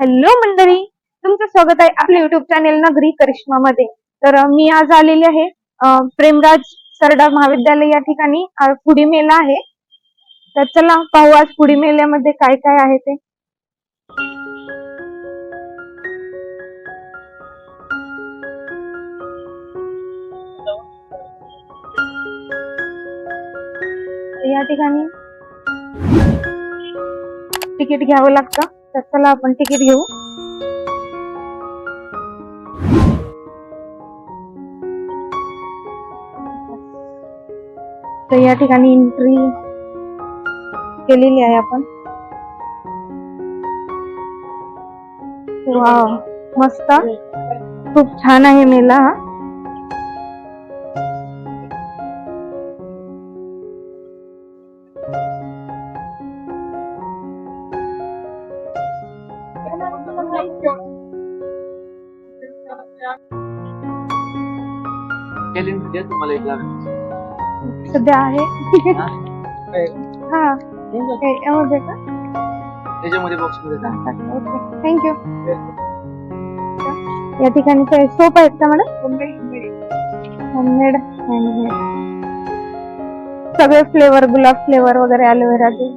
Hello मंडळी तुमचं स्वागत आहे आपल्या युट्यूब चॅनेल नगरी करिश्मा मध्ये तर मी आज आलेली आहे प्रेमराज सरदार महाविद्यालय या ठिकाणी पुढी मेला आहे. तर चला पाहू आज पुढी मेल्यामध्ये काय काय आहे ते. या ठिकाणी. तिकीट घ्यावं लागतं. तर चला आपण तिकीट घेऊ. तर या ठिकाणी एंट्री केलेली आहे आपण. मस्त. खूप छान आहे मेला हा. सध्या आहे. हा? यामध्ये का? त्याच्यामध्ये बॉक्समध्ये टाक. ओके. थँक्यू या ठिकाणी काही सोप आहेत का मॅडम होममेड हँडमेड सगळे फ्लेवर गुलाब फ्लेवर वगैरे केमिकल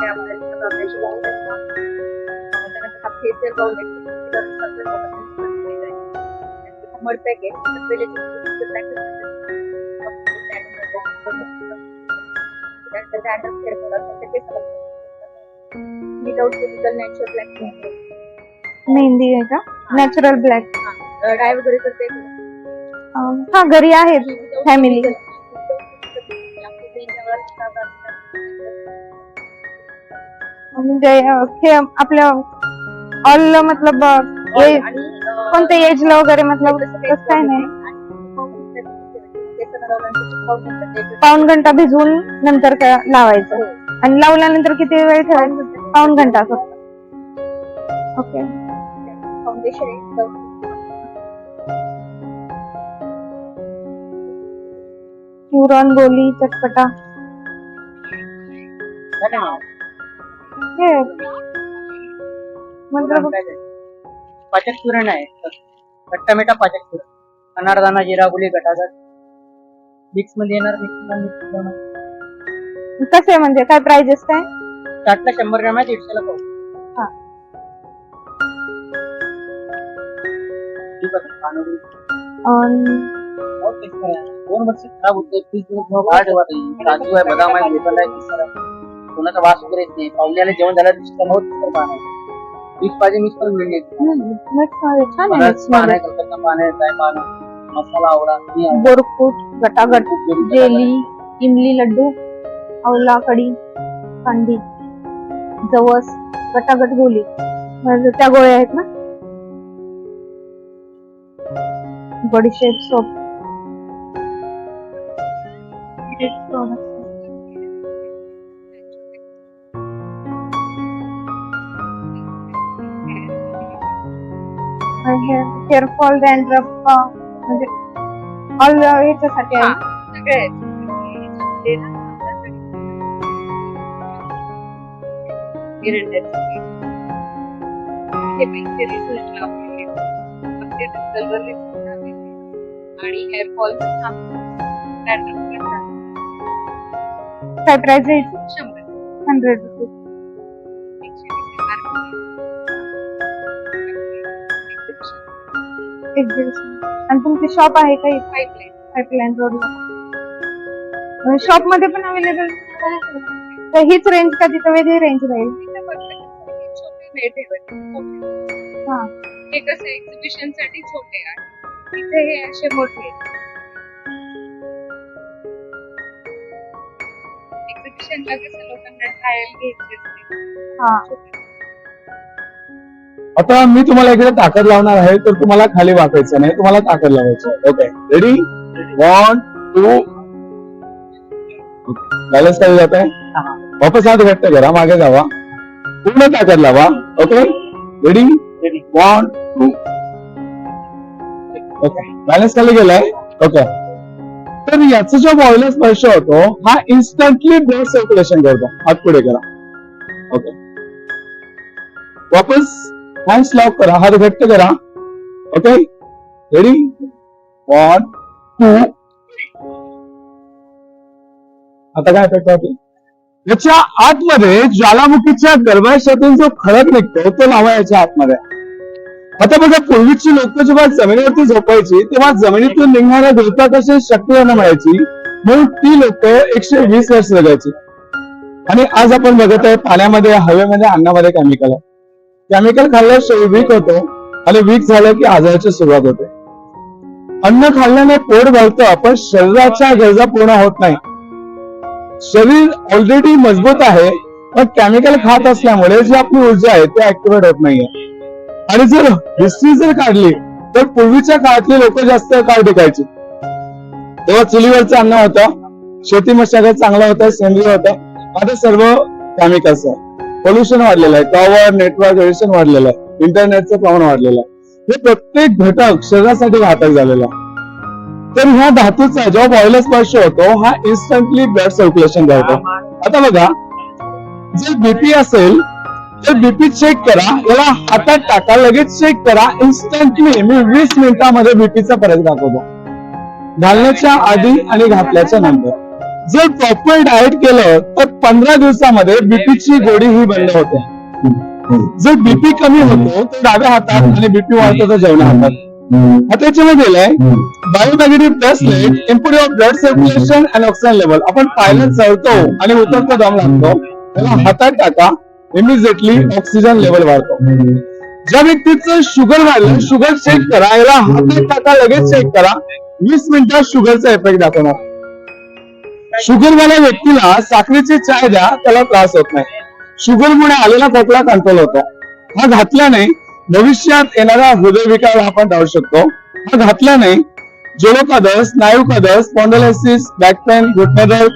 नॅचरल ब्लॅक मेहंदी आहे का? नॅचरल ब्लॅक डाय वगैरे करते? हा घरी आहेत फॅमिली म्हणजे हे आपल्या ऑल मतलब अं, हे कोणत्या एजला वगैरे मतलब तसं काय नाही. पाऊन घंटा भिजवून नंतर काय लावायचं. आणि लावल्यानंतर किती वेळ ठेवायचं? पाऊन घंटा फक्त. ओके. पुरण बोली चटपटा. हे पाचक पुरण आहे. खट्टा मिठा पाचक पुरण. अनारदाना जिरा गुली गटागट मिक्समध्ये येणार. मिक्स कसे म्हणजे काय प्राइजेस काय? साठला शंभर ग्रॅम आहे दीडशेला पाहू. हा. आहे आहे. दोन वर्ष खराब होते. काजू आहे बदाम आहे आहे आहे. कोणाचा वास वगैरे येत नाही. पाहुण्याला जेवण झालं दिसतं आहे मिक्स पाहिजे मिक्स मसाला आवडा. बोरकुट गटागट जेली इमली लड्डू आवला कढी कांदी जवस गटागट गोली. त्या गोळ्या आहेत ना? बडीशेप सोप. हेअर फॉल डॅन्ड्रफ म्हणजे ऑल याच्यासाठी आहे. सगळे ना एरंडाचे हे आपले आणि हेअर फॉल काय प्राइस आहे. शंभर. हंड्रेड रुपीज आणि तुमची शॉप आहे का Pipeline. पाईपलाईन रोडला शॉपमध्ये पण अवेलेबल तर हीच रेंज का तिथं वेगळी रेंज राहील? हे. हा. हे कसं एक्झिबिशनसाठी छोटे आहे. इथे हे असे मोठे एक्झिबिशनला कसं लोकांना ट्रायल घ्यायची असते. हा. आता मी तुम्हाला इकडे ताकद लावणार आहे तर तुम्हाला खाली वाकायचं नाही तुम्हाला ताकद लावायचं okay ready one two balance खाली जात आहे? वापस हात घट्ट करा मागे जावा. पूर्ण ताकद लावा. Okay ready one two okay balance खाली गेलाय? ओके तर याचा जो बॉयलर स्पर्श होतो हा इन्स्टंटली ब्लड सर्क्युलेशन करतो. हात पुढे करा. ओके वापस हँड्स लॉक करा हात घट्ट करा. ओके रेडी वन टू आता काय इफेक्ट याच्या आतमध्ये ज्वालामुखीच्या गर्भाशयातून जो खडक निघतो तो लावा याच्या आतमध्ये. आता बघा पूर्वीची लोक जेव्हा जमिनीवरती झोपायची तेव्हा जमिनीतून निघणाऱ्या धुरता कशी शक्ती यांना मिळायची म्हणून ती लोक एकशे वीस वर्ष जगायची. आणि आज आपण बघत आहे पाण्यामध्ये हवेमध्ये अन्नामध्ये केमिकल आहे. केमिकल खाल्ल्यास शरीर वीक होतो. आणि वीक झालं की आजाराची सुरुवात होते. अन्न खाल्ल्याने पोट भरतं पण शरीराच्या गरजा पूर्ण होत नाही. शरीर ऑलरेडी मजबूत आहे पण केमिकल खात असल्यामुळे जी आपली ऊर्जा आहे ती ऍक्टिव्हेट होत नाहीये. आणि जर हिस्ट्री जर काढली तर पूर्वीच्या काळातली लोक जास्त काळ टिकायची. तेव्हा चुलीवरचं अन्न होतं शेती मशागत चांगलं होतं सेंद्रिय होतं. आता सर्व केमिकल्स आहे. पोल्युशन वाढलेलं आहे. टॉवर नेटवर्क रेडिएशन वाढलेलं आहे. इंटरनेटचं प्रमाण वाढलेलं आहे. हे प्रत्येक घटक शरीरासाठी घातक झालेला आहे. तर ह्या धातूचा जेव्हा बॉयलर स्पर्श होतो हा इन्स्टंटली ब्लड सर्क्युलेशन करतो. आता बघा जर बीपी असेल तर बीपी चेक करा. याला हातात टाका लगेच चेक करा. इन्स्टंटली मी वीस मिनिटामध्ये बीपीचा फरक दाखवतो. घालण्याच्या आधी आणि घातल्याच्या नंतर. जर प्रॉपर डाएट केलं तर पंधरा दिवसामध्ये बीपीची गोडी ही बंद होते. जर बीपी कमी होतो तर डाव्या हातात आणि बीपी वाढतो तर जेवण्या हातात. आता याच्यामध्ये दिलंय biomagnetic bracelet improve your blood circulation and oxygen level आपण पायला चढतो आणि उतरतो दम लागतो. त्याला हातात टाका इमिजिएटली ऑक्सिजन लेवल वाढतो. ज्या व्यक्तीचं शुगर वाढलं शुगर चेक करा. याला हातात टाका लगेच चेक करा. वीस मिनिटात शुगरचा इफेक्ट दाखवणार. शुगरवाल्या व्यक्तीला साखरेची चाय द्या त्याला त्रास होत नाही. शुगरमुळे आलेला खोकला कंट्रोल होतो. हा घातल्याने भविष्यात येणारा हृदयविकार आपण टाळू शकतो. हा घातल्याने जोलोकादर स्नायुकादर स्पॉन्डलायसिस बॅक पेन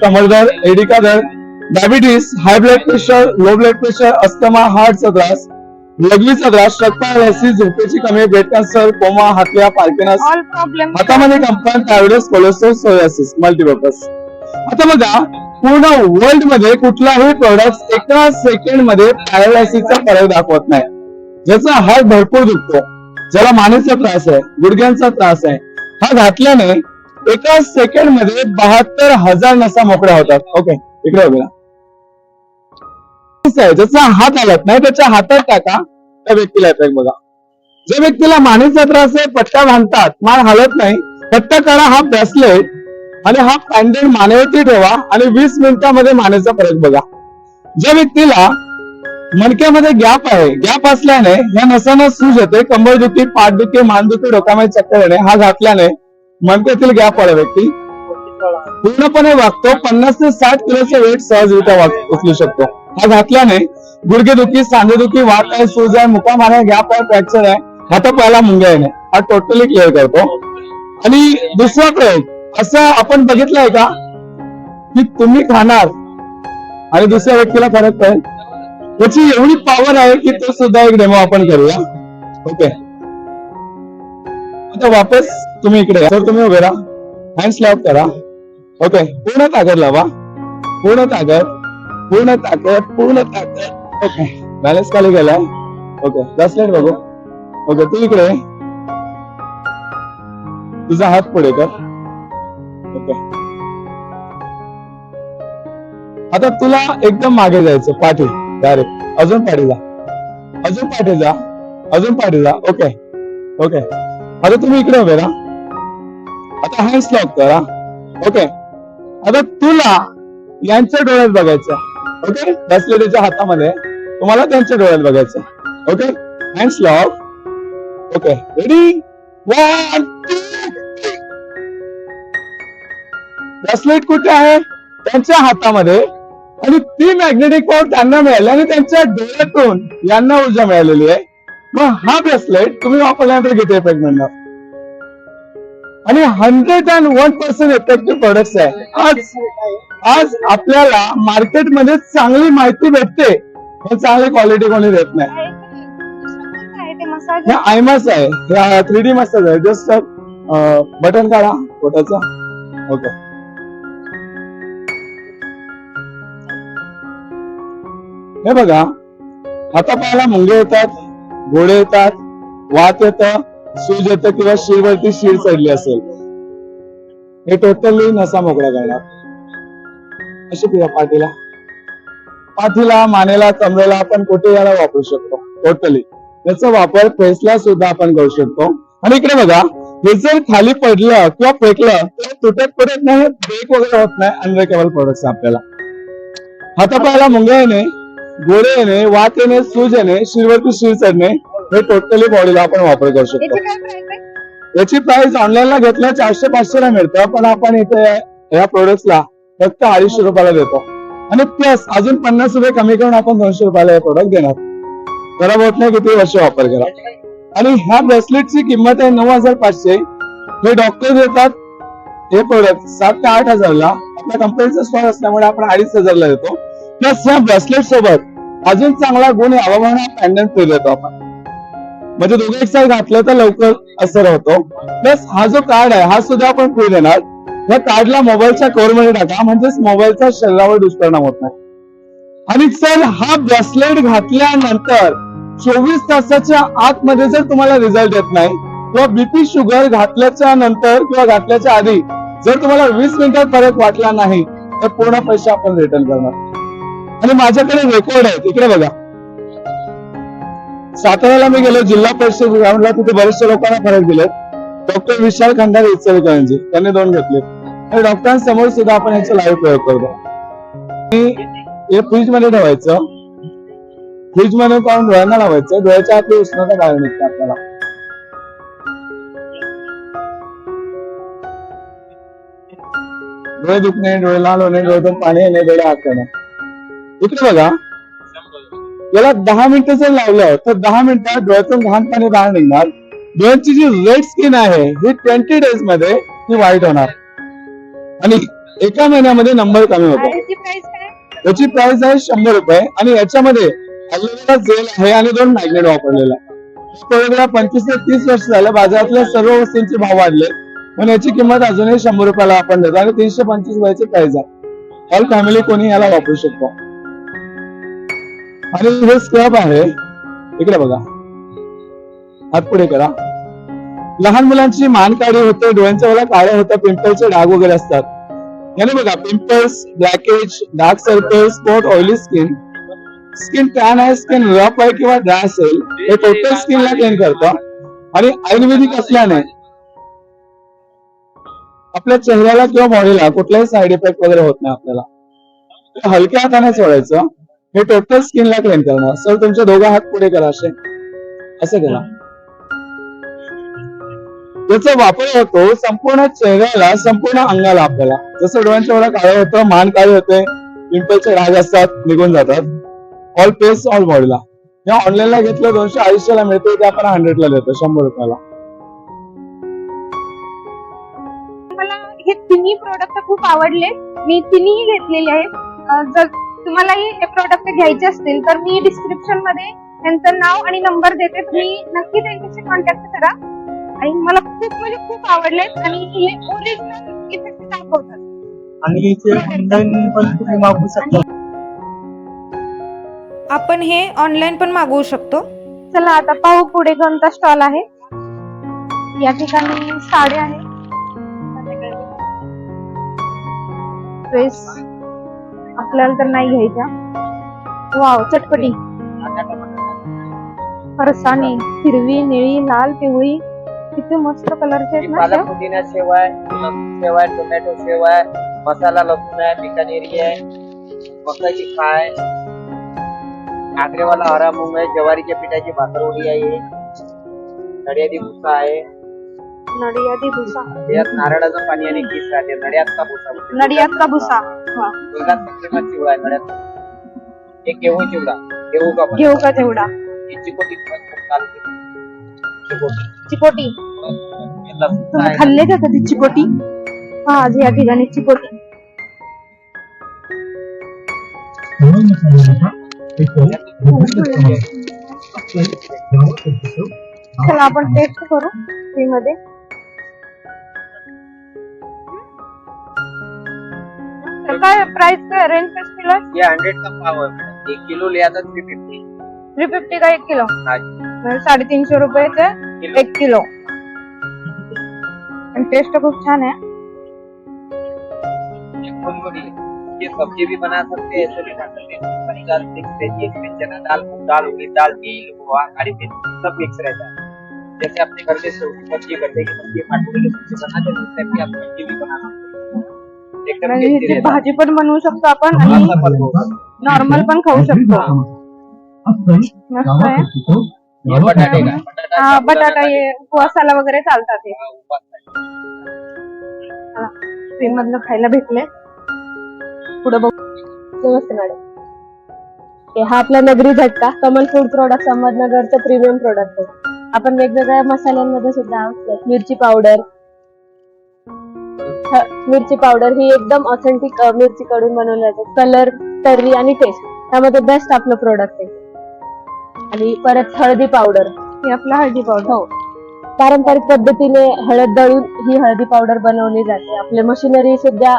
कमरदर एडिकादर diabetes high blood pressure low blood pressure asthma हार्टचा त्रास लघवीचा त्रास शक्ती झोपेची कमी ब्रेड कॅन्सर कोमा हातल्या पार्किनस हातामध्ये कंपन थायरॉइडस कोलेस्ट्रॉल सोयासिस मल्टीपर्पज आता बघा पूर्ण वर्ल्डमध्ये कुठलाही प्रोडक्ट एका सेकंडमध्ये पॅरालायसिसचा फरक दाखवत नाही. ज्याचा हार्ट भरपूर दुखतो ज्याला मानेचा त्रास आहे गुडघ्यांचा त्रास आहे हा घातल्याने एका सेकंडमध्ये बहात्तर हजार नसा मोकळ्या होतात. ओके इकडे बघा. ज्याचा हात हलत नाही त्याच्या हातात टाका त्या व्यक्तीला इफेक्ट बघा. ज्या व्यक्तीला मानेचा त्रास आहे पट्टा बांधतात मान हलत नाही पट्टा काढा हा ब्रेसलेट आणि हा पॅन्डेंट मानेवरती ठेवा आणि वीस मिनिटामध्ये मानेचा फरक बघा. ज्या व्यक्तीला मणक्यामध्ये गॅप आहे गॅप असल्याने या नसांना सूज येते कंबरदुखी पाठदुखी मानदुखी डोक्यामध्ये चक्कर येणे हा घातल्याने मणक्यातील गॅप आहे व्यक्ती. पूर्णपणे वागतो पन्नास ते साठ किलोचा वेट सहजरित्या उचलू शकतो. हा घातल्याने गुडघेदुखी सांधेदुखी वाट आहे सूज आहे मुकाम आहे गॅप आहे फ्रॅक्चर आहे हातापायाला मुंग्या येणे. हा टोटली क्लिअर करतो. आणि दुसरा प्रयोग असं आपण बघितलंय का? की तुम्ही खाणार आणि दुसऱ्या व्यक्तीला फरक काय? त्याची एवढी पॉवर आहे की तो सुद्धा एक डेमो आपण करूया. ओके आता वापस तुम्ही इकडे सर तुम्ही उभे राहा. हँड स्लॅप करा. ओके पूर्ण ताकद लावा. पूर्ण ताकद. पूर्ण ताकद. पूर्ण ताकद. ओके बॅलन्स खाली गेलाय ओके लाइट बघू. ओके तू इकडे तुझा हात पुढे कर. आता तुला एकदम मागे जायचं पाठी डायरेक्ट अजून पाठी जा. अजून पाठी जा. अजून पाठी जा. ओके. ओके. आता तुम्ही इकडे उभे ना आता हँड्स लॉक करा. ओके. आता तुला यांच्या डोळ्यात बघायचं. ओके? बसले त्याच्या हातामध्ये तुम्हाला त्यांच्या डोळ्यात बघायचं. Okay? Hands lock okay. Ready one bracelet कुठे आहे? त्यांच्या हातामध्ये. आणि ती मॅग्नेटिक पॉवर त्यांना मिळाली आणि त्यांच्या डोळ्यातून यांना ऊर्जा मिळालेली आहे. मग हा ब्रेसलेट तुम्ही वापरल्यानंतर इफेक्ट मिळणार आणि hundred and one percent effective products आहे. आज आज आपल्याला मार्केटमध्ये चांगली माहिती भेटते. पण चांगली क्वालिटी कोणी देत नाही. हे आयमास आहे. थ्री डी मसाज आहे. जस्ट बटन काढा. पोटाचा ओके हे बघा आता पाहायला मुंगे येतात घोडे येतात वात येतं सूज येतं किंवा शिरवरती शिर चढली असेल. हे टोटली नसा मोकळा करणार. अशी क्रिया पाठीला. पाठीला मानेला कमरेला आपण कुठे याला वापरू शकतो? टोटली याचा वापर फेसला सुद्धा आपण करू शकतो. आणि इकडे बघा हे जर खाली पडलं किंवा फेकलं तर तुटत पडत नाही ब्रेक वगैरे होत नाही अनब्रेकेबल प्रोडक्ट आपल्याला. हातापायाला मुंग्या येणे. गोळे येणे वात येणे सूज येणे शिरवरती शिर चढणे हे टोटली बॉडीला आपण वापर करू शकतो. याची प्राइस ऑनलाईनला घेतल्या चारशे पाचशे ला मिळतं. पण आपण इथे या प्रोडक्टला फक्त अडीचशे रुपयाला देतो. आणि प्लस अजून पन्नास रुपये कमी करून आपण दोनशे रुपयाला हे प्रोडक्ट देणार. खराब होत नाही किती वर्ष वापर करा. आणि ह्या ब्रेसलेटची किंमत आहे नऊ हजार पाचशे. हे डॉक्टर देतात. हे प्रोडक्ट सात ते आठ हजारला. आपल्या कंपनीचा स्टॉक असल्यामुळे आपण अडीच हजारला देतो. प्लस ह्या ब्रेसलेट सोबत अजून चांगला गुण यावा म्हणून हा देतो आपण. म्हणजे दोघे एक साईड घातलं तर लवकर असर होतो प्लस हा जो कार्ड आहे हा सुद्धा आपण फ्री देणार. या कार्डला मोबाईलच्या कव्हरमध्ये टाका म्हणजेच मोबाईलचा शरीरावर दुष्परिणाम होत नाही. आणि सर हा ब्रेसलेट घातल्यानंतर चोवीस तासाच्या आतमध्ये जर तुम्हाला रिझल्ट येत नाही किंवा बीपी शुगर घातल्याच्या नंतर किंवा घातल्याच्या आधी जर तुम्हाला वीस मिनिटात फरक वाटला नाही तर पूर्ण पैसे आपण रिटर्न करणार. आणि माझ्याकडे रेकॉर्ड आहे तिकडे बघा. साताऱ्याला मी गेलो जिल्हा परिषद ग्राउंडला तिथे बरेचशा लोकांना फरक दिले डॉक्टर विशाल खंडारे इचलकरांचे त्यांनी दोन घेतले. आणि डॉक्टरांसमोर सुद्धा आपण याचा लाईव्ह प्रयोग करतो. हे फ्रीजमध्ये ठेवायचं. फ्रीजमध्ये पाहून डोळ्यांना लावायचं. डोळ्याच्या आतली उष्णता बाहेर निघते आपल्याला. डोळे दुखणे डोळे लाल होणे डोळ्यातून पाणी येणे डोळे हात इकडे बघा. याला दहा मिनिटं जर लावलं तर दहा मिनिटात डोळ्यातून घाण पाणी बाहेर निघणार. डोळ्याची जी रेड स्किन आहे ही ट्वेंटी डेजमध्ये ती व्हाईट होणार. आणि एका महिन्यामध्ये नंबर कमी होतो. याची प्राइस आहे शंभर रुपये. आणि याच्यामध्ये ॲलोवेरा जेल आहे आणि दोन मॅग्नेट वापरलेला पंचवीस ते तीस वर्ष झालं बाजारातल्या सर्व वस्तूंचे भाव वाढले. पण याची किंमत अजूनही शंभर रुपयाला आपण देतो. आणि तीनशे पंचवीस रुपयाची प्राइस आहे. ऑल फॅमिली कोणी याला वापरू शकतो. आणि हे स्क्रब आहे. इकडे बघा. हात पुढे करा. लहान मुलांची मान काळी होते डोळ्यांच्या वेळेला काळ्या होतं पिंपलचे डाग वगैरे असतात. याने बघा pimples ब्लॅकेज dark circle spot oily skin skin tan आहे स्किन रफ आहे किंवा ड्राय असेल हे टोटल स्किनला क्लीन करतं. आणि आयुर्वेदिक असल्याने आपल्या चेहऱ्याला किंवा बॉडीला कुठलाही साईड इफेक्ट वगैरे होत नाही आपल्याला. ते हलक्या हाताने सोडायचं. हे टोटल स्किनला क्लेम करणार. सर तुमचे दोघं हात पुढे करा असे. असं करा. त्याचा वापर होतो संपूर्ण चेहऱ्याला संपूर्ण अंगाला आपल्याला. जसं डोळ्यांच्या वेळा काळं होतं मान काळे होते पिंपलचे डाग असतात निघून जातात. ऑल पेस ऑल बॉडीला या ऑनलाईनला घेतलं दोनशे अडीचशेला मिळते ते आपण हंड्रेडला देतो शंभर रुपयाला. मला हे तिन्ही प्रोडक्ट खूप आवडले. मी तिन्ही घेतलेले आहेत. जर तुम्हालाही हे प्रोडक्ट घ्यायचे असतील तर मी डिस्क्रिप्शनमध्ये त्यांचं नाव आणि नंबर देते. तुम्ही नक्की त्यांच्याशी कॉन्टॅक्ट करा. आणि मला खूप म्हणजे खूप आवडलेत आणि हे ओरिजिनल इफेक्ट दाखवतात. आणि इथे ऑनलाईन पण तुम्ही मागू शकता. आपण हे ऑनलाईन पण मागवू शकतो. चला आता पाहू पुढे कोणता स्टॉल आहे. या ठिकाणी साड्या आहेत. ड्रेस आपल्याला तर नाही घ्यायच्या. वाव चटपटी. फरसाणी हिरवी निळी लाल पिवळी किती मस्त कलरचे आहेत ना पालक त्या. पुदिना शेव आहे लसूण शेव आहे टोमॅटो शेव आहे मसाला लसूण आहे बिकानेरी आहे मकाची खाय काकरेवाला हरा मूग आहे ज्वारीच्या पिठाची भाकरवडी आहे नडियादी भुसा आहे. नडियादी भुसा. नारळाचं पाणी आणि किस राहते नड्यात का भुसा? का भुसा? हा. गुजरात पश्चिमात चिवडा आहे नड्यात. गेहू चिवडा? गेहू का घेऊ का तेवढा ही चिकोटी खूप चालते. चिकोटी. चिकोटी. हे लसूण तुम्ही आहे. खाल्ले का कधी चिकोटी? हा आज या ठिकाणी चिकोटी. चला आपण टेस्ट करू फ्री मध्ये. तर काय प्राइस काय? रेंज कसं किलो ये हंड्रेड का पाव है मैडम एक किलो लिया था थ्री फिफ्टी थ्री फिफ्टी का एक किलो? हाँ. जी म्हणजे साडेतीनशे रुपयाचे किलो. एक किलो. आणि टेस्ट खूप छान आहे. फूल गोभी है। ये सब्जी भी बना सकते हैं ऐसे भी खा सकते हैं हरी दाल मिक्स रहती है इसमें चना दाल. मूंग दाल उड़द दाल तिल हुआ काली मिर्च सब मिक्स रहता है जैसे अपने घर में सब्जी करते हैं कि सब्जी की हैं आप भी बना सकते हैं म्हणजे ह्याची भाजी पण बनवू शकतो आपण आणि नॉर्मल पण खाऊ शकतो. मस्त आहे. हा बटाटा हे उपवासाला वगैरे चालतात हे। ते मधलं खायला भेटले पुढे बघ. नमस्ते मॅडम. हे हा आपला नगरी झटका. कमल फूड प्रोडक्ट अहमदनगरचं प्रीमियम प्रोडक्ट आहे. आपण वेगवेगळ्या मसाल्यांमध्ये सुद्धा. मिरची पावडर मिरची पावडर ही एकदम ऑथेंटिक मिरची कडून बनवली जाते कलर तर्री आणि टेस्ट त्यामध्ये बेस्ट आपलं प्रोडक्ट आहे. आणि परत हळदी पावडर. हे आपला हळदी पावडर. हो. पारंपरिक पद्धतीने हळद दळून ही हळदी पावडर बनवली जाते. आपले मशिनरी सुद्धा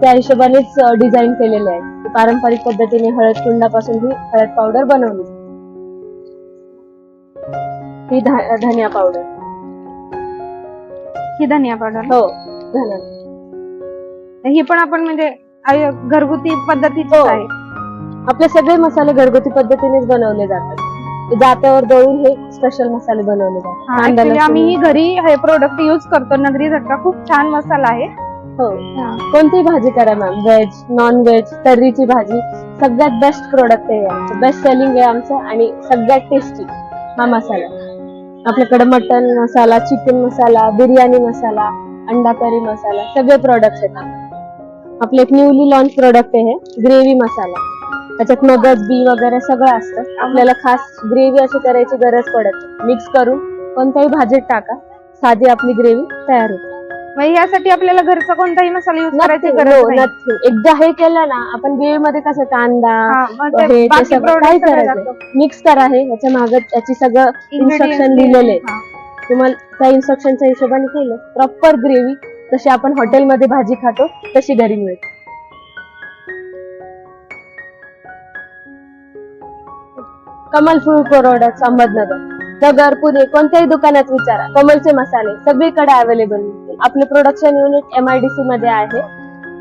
त्या हिशोबानेच डिझाईन केलेले आहे. पारंपरिक पद्धतीने हळद कुंडापासून ही हळद पावडर बनवली जाते. ही धनिया पावडर. ही धनिया पावडर. हो धनिया. ही पण आपण म्हणजे घरगुती पद्धतीच हो. आहे. आपले सगळे मसाले घरगुती पद्धतीनेच बनवले जातात. जात्यावर दळून हे स्पेशल मसाले बनवले जातात. कांदा, ऍक्च्युली लसूण. आम्ही घरी हे प्रोडक्ट युज करतो. नगरी झटका खूप छान मसाला आहे. हो. कोणतीही भाजी करा मॅम व्हेज नॉन व्हेज तर्रीची भाजी. सगळ्यात बेस्ट प्रोडक्ट आहे आमचं. बेस्ट सेलिंग आहे आमचं आणि सगळ्यात टेस्टी हा मसाला. आपल्याकडे मटन मसाला चिकन मसाला बिर्याणी मसाला अंडा करी मसाला सगळे प्रोडक्ट्स आहेत आपलं एक न्यूली लॉन्च प्रोडक्ट आहे. हे ग्रेव्ही मसाला त्याच्यात मगज बी वगैरे सगळं असतं. आपल्याला खास ग्रेव्ही अशी करायची गरज पडत मिक्स करून कोणत्याही भाजीत टाका. साधी आपली ग्रेव्ही तयार होते. मग यासाठी आपल्याला घरचा कोणताही मसाला युज करायची गरज नाही. एकदा हे केलं ना आपण ग्रेव्ही मध्ये कसं कांदा हा, मग ते हे ते बाकी सगळं product काय सगळं करायचं. मिक्स करा हे. याच्या मागे याची सगळं Ingredients इन्स्ट्रक्शन लिहिलेले हा. तुम्हाला त्या इन्स्ट्रक्शनच्या हिशोबाने केलं. प्रॉपर ग्रेव्ही जशी आपण हॉटेलमध्ये भाजी खातो तशी घरी मिळते. कमल फूड प्रोडक्ट अहमदनगर नगर पुणे कोणत्याही दुकानात विचारा. कमलचे मसाले सगळीकडे अवेलेबल आपले प्रोडक्शन युनिट एमआयडीसी मध्ये आहे.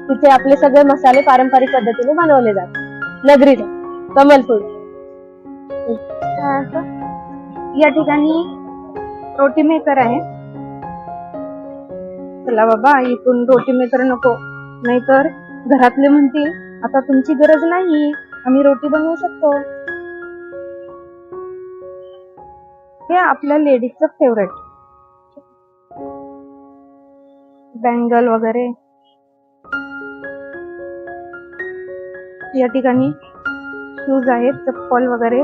तिथे आपले सगळे मसाले पारंपरिक पद्धतीने बनवले जातात. नगरी कमल फूड या ठिकाणी रोटी मेकर आहे. चला बाबा इथून रोटी मेकर नको. नाहीतर घरातले म्हणतील आता तुमची गरज नाही आम्ही रोटी बनवू शकतो. हे आपल्या लेडीजचं फेवरेट बँगल वगैरे. या ठिकाणी शूज आहेत चप्पल वगैरे.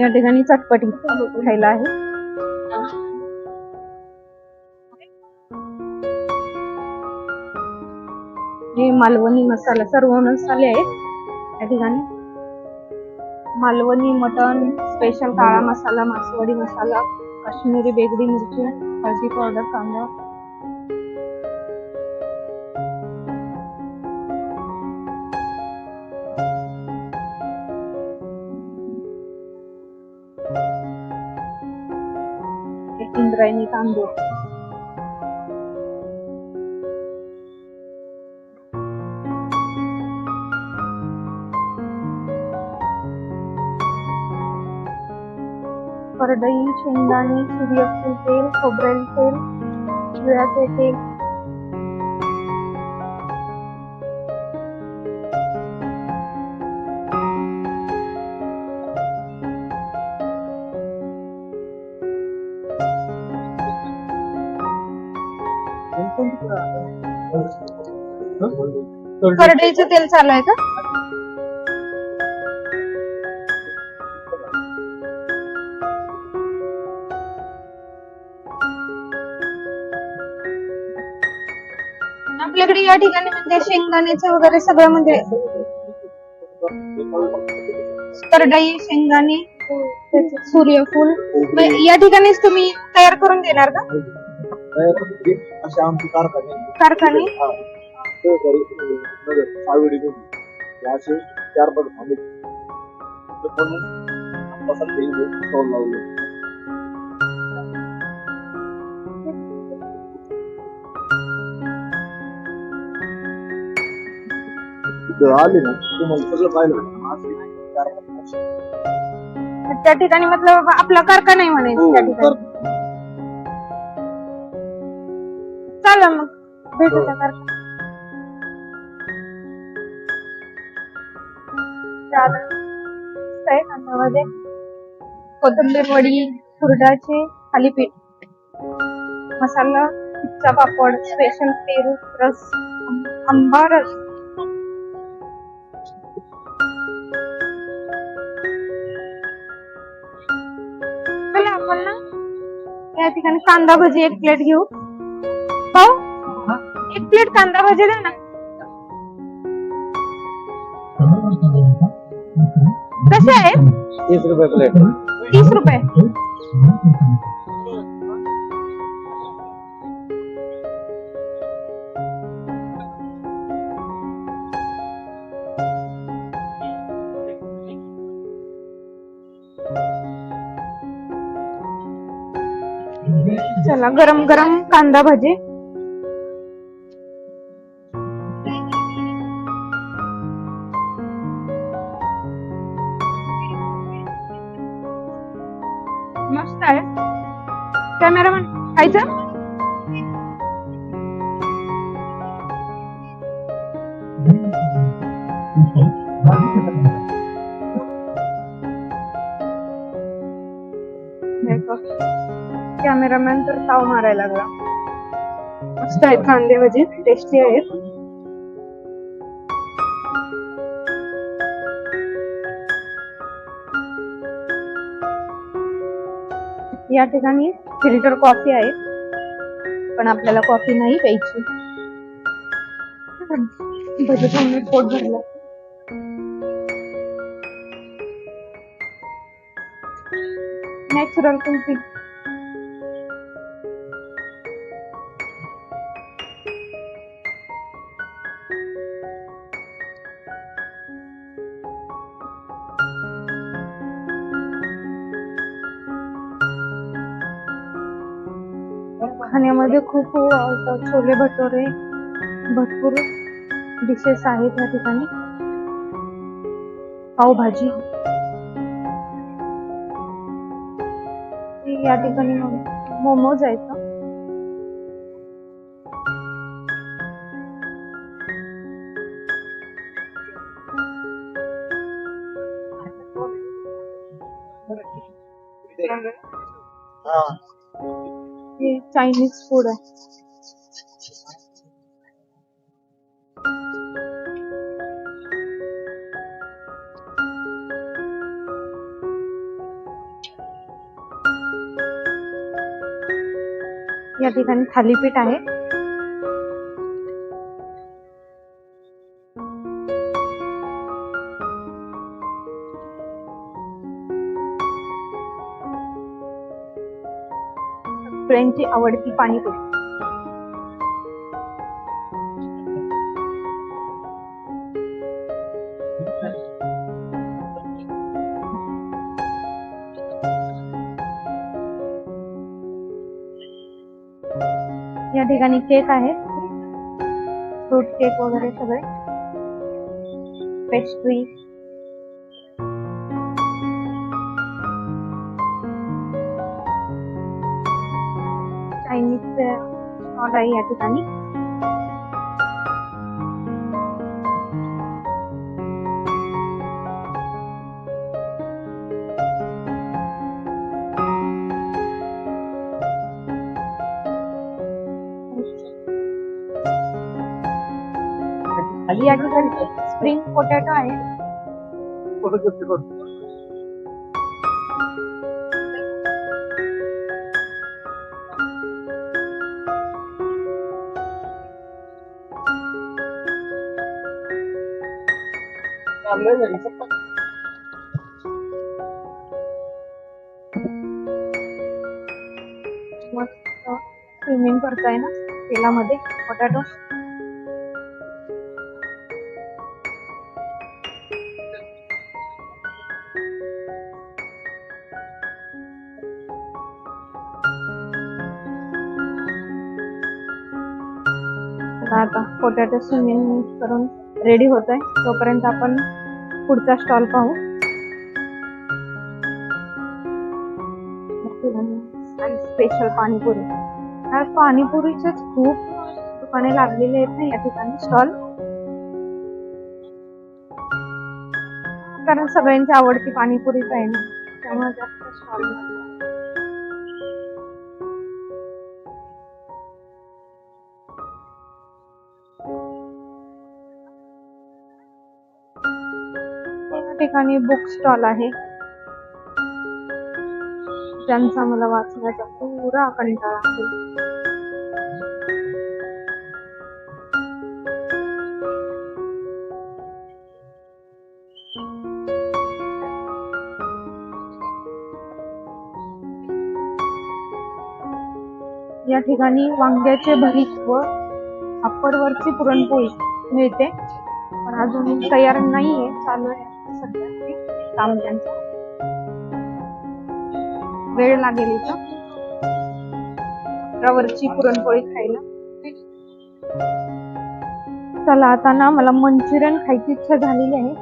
या ठिकाणी चटपटी खायला आहे. मालवणी मसाला सर्व मसाले आहेत. या ठिकाणी मालवणी मटन स्पेशल काळा मसाला मासवडी मसाला काश्मीरी बेगडी मिरची हळदी पावडर कांदा. एक इंद्रायणी तांदूळ. करडई शेंगदाणे सूर्यफूल तेल खोबरेल तेल तिळाचे तेल. करडईचं तेल चालू आहे का? आपल्याकडे या ठिकाणी म्हणजे शेंगदाण्याचं वगैरे सगळं म्हणजे करडई शेंगदाणे सूर्यफूल. मग या ठिकाणीच तुम्ही तयार करून देणार का? असे आमचे कारखाने? कारखाने असे चार पाच झाले पण लावले आले ना तुम्हाला सगळं पाहिलं त्या ठिकाणी मतलब आपला कारखाना आहे म्हणायचं त्या ठिकाणी. चला मग भेटू त्या कारखान्यात. चालेल. कोथिंबीर वडी हुरडाचे थालीपीठ. मसाला पापड स्पेशल पेरू रस आंबा रस. या ठिकाणी कांदा भजी एक प्लेट घेऊ। पाहू? एक प्लेट कांदा भजी द्या ना। कसे आहे? तीस रुपये प्लेट तीस रुपये. चला गरम गरम कांदा भजी. ताव मारायला लागला. मस्त आहेत कांदे म्हणजे, भजी टेस्टी आहेत. या ठिकाणी फिल्टर कॉफी आहे. पण आपल्याला कॉफी नाही प्यायची. भजी खाऊन पोट भरलं. नॅचरल कुल्फी छोले भटोरे भरपूर डिशेस आहेत या ठिकाणी. पावभाजी. या ठिकाणी मोमोज आहेत. हे. चायनीज फ़ूड आहे. या थालीपीठ आहे. की आवडती पाणीपुरी ठिकाणी केक आहे. फ्रूट केक वगैरे सगळे. पेस्ट्री चायनीज स्टॉल आहे या ठिकाणी. या ठिकाणी स्प्रिंग पोटॅटो आहे. मस्त स्विमिंग करतोय ना तेलामध्ये पोटॅटो बटाटे पोटॅटो करून रेडी होत आहे तोपर्यंत आपण पुढचा स्टॉल पाहू. स्पेशल पाणीपुरी. ह्या पाणीपुरीचेच खूप दुकाने लागलेले आहेत ना या ठिकाणी स्टॉल कारण सगळ्यांची आवडती पाणीपुरीच आहे ना त्यामुळे जास्त स्टॉल ठिकाणी बुक स्टॉल आहे. त्यांचा मला वाचण्याचा पुरा कंटाळा आहे. या ठिकाणी वांग्याचे भरीत व अप्परवरची पुरणपोळी मिळते. पण अजून तयार नाहीये चालू आहे. सध्या ते काम त्यांचं. वेळ लागेल इथं. रवरची पुरणपोळी खायला. चला आता ना मला मंचुरियन खायची इच्छा झालेली आहे.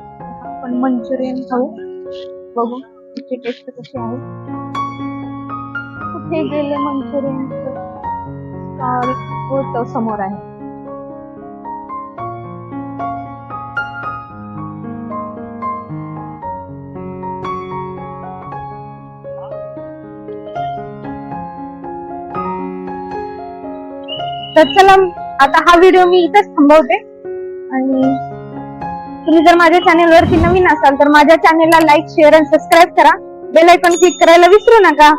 आपण मंचुरियन खाऊ. बघू तिची टेस्ट कशी आहे. कुठे गेले मंचुरियन? स्टॉल होत समोर आहे. तर चला आता हा व्हिडिओ मी इथेच थांबवते. आणि तुम्ही जर माझ्या चॅनेलवरती नवीन असाल तर माझ्या चॅनेलला लाईक शेअर आणि सबस्क्राईब करा. बेल आयकॉन क्लिक करायला विसरू नका.